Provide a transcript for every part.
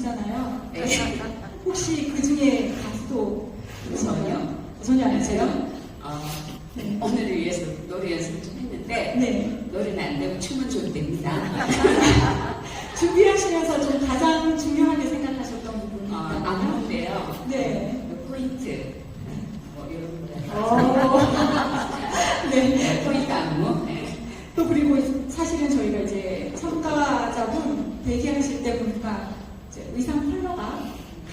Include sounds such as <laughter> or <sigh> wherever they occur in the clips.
계시잖아요. 네. 혹시 그 중에 가수도 전혀? 전혀 아니세요? 어, 네. 오늘을 위해서 노래 연습 좀 했는데 네. 노래는 안 되고 춤은 좀 됩니다. <laughs> 준비하시면서 좀 가장 중요하게 생각하셨던 부분이 어, 나무인데요. 네. 그 포인트. 뭐 어. <laughs> 네. 네. 포인트 안무. 네. 또 그리고 사실은 저희가 이제 참가자분 대기하실 때 보니까 의상 컬러가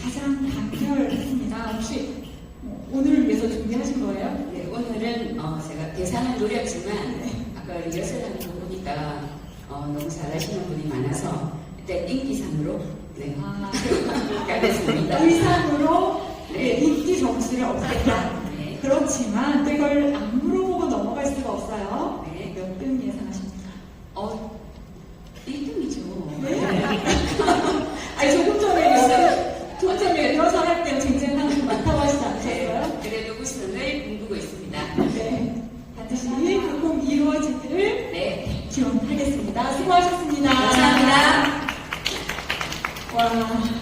가장 강렬했습니다. 혹시 뭐 오늘을 위해서 준비하신 거예요? 네, 오늘은 어, 제가 대상은 노렸지만 네. 아까 리허설하는 거 보니까 어, 너무 잘하시는 분이 많아서 일단 인기상으로 네, 아, <laughs> 가겠습니다. 의상으로 네. 네, 인기 점수를 얻겠다. 네. 그렇지만 또 이걸 안 물어보고 넘어갈 수가 없어요. 네,